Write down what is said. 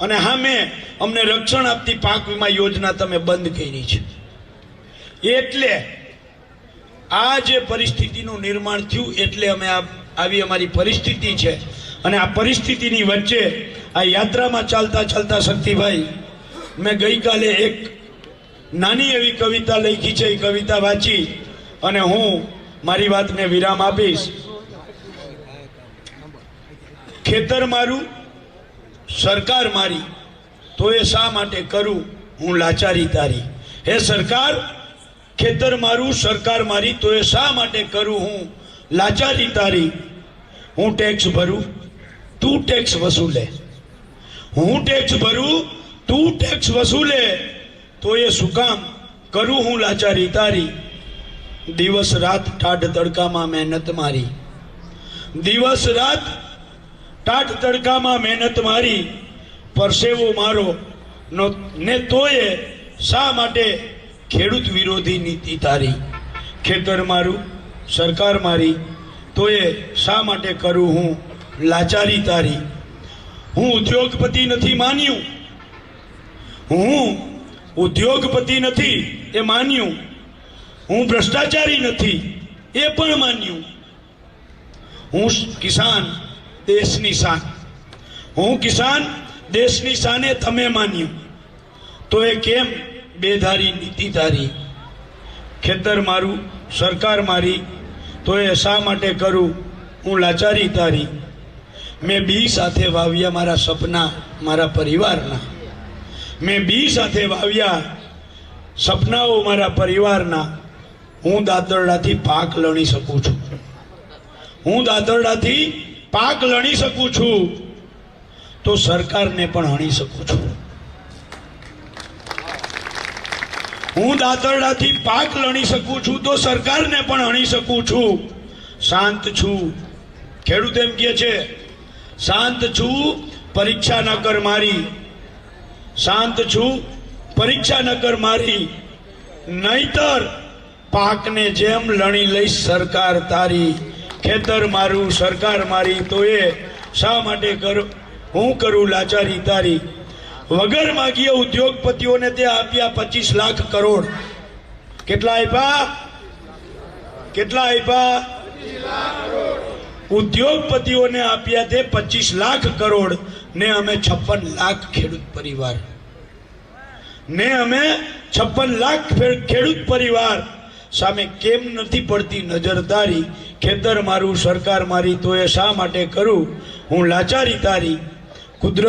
અને હા મેં અમને રક્ષણ આપતી પાક વીમા યોજના તમે બંધ કરી છે. એટલે આ જે પરિસ્થિતિનું નિર્માણ થયું, એટલે અમે આ આવી અમારી પરિસ્થિતિ છે. અને આ પરિસ્થિતિની વચ્ચે આ યાત્રામાં ચાલતા ચાલતા શક્તિભાઈ, મેં ગઈકાલે એક નાની એવી કવિતા લખી છે, એ કવિતા વાંચી અને હું મારી વાતને વિરામ આપીશ. ખેતર મારું સરકાર મારી, તો એ શા માટે કરું? હું લાચારી તારી. હે સરકાર, ખેતર મારું, સરકાર મારી, તો એ શા માટે કરું હું? લાચારી તારી. હું ટેક્સ ભરું, તું ટેક્સ વસૂલે. હું ટેક્સ ભરું, તું ટેક્સ વસૂલે. તો એ શું કામ? કરું હું લાચારી તારી. દિવસ રાત ઠાઠ તડકામાં મહેનત મારી. દિવસ રાત ટાઢ તડકામાં મહેનત મારી, પરસેવો મારો, ને તોય શા માટે ખેડૂત વિરોધી નીતિ તારી? ખેતર મારું, સરકાર મારી, તોય શા માટે કરું હું લાચારી તારી? હું ઉદ્યોગપતિ નથી માન્યું. હું ઉદ્યોગપતિ નથી એ માન્યું. હું ભ્રષ્ટાચારી નથી એ પણ માન્યું. હું કિસાન દેશની શાન. હું કિસાન, દેશની શાને તમે માન્યું. તો એ કેમ બેધારી નીતિ ધારી ખેતર મારું, સરકાર મારી, તો એ શા માટે કરું? હું લાચારી તારી મેં બી સાથે વાવ્યા મારા સપના, મારા પરિવારના. મેં બી સાથે વાવ્યા સપનાઓ મારા પરિવારના. હું દાદરડાથી પાક લણી શકું છું. હું દાંતરડાથી પાક લણી શકું છું, તો સરકારને પણ હણી શકું છું. હું દાતરડાથી પાક લણી શકું છું, તો સરકારને પણ હણી શકું છું. શાંત છું. ખેડૂત એમ કહે છે, શાંત છું, પરીક્ષા ન કર મારી. શાંત છું, પરીક્ષા ન કર મારી. નહીતર પાકને જેમ લણી લઈશ સરકાર તારી. ખેતર મારું, સરકાર મારી, તો એ શા માટે કરું? હું કરું લાચારી તારી? વગર માગીએ ઉદ્યોગપતિઓને તે આપ્યા પચીસ લાખ કરોડ. કેટલા આપ્યા? કેટલા આપ્યા? ઉદ્યોગપતિઓને આપ્યા તે પચીસ લાખ કરોડ. ને અમે છપ્પન લાખ ખેડૂત પરિવાર. ને અમે છપ્પન લાખ ખેડૂત પરિવાર. સામે કેમ નથી પડતી નજરદારી ખેતર મારું સરકાર મારી તો એ શા માટે કરું? હું લાચારી તારી. કુદરત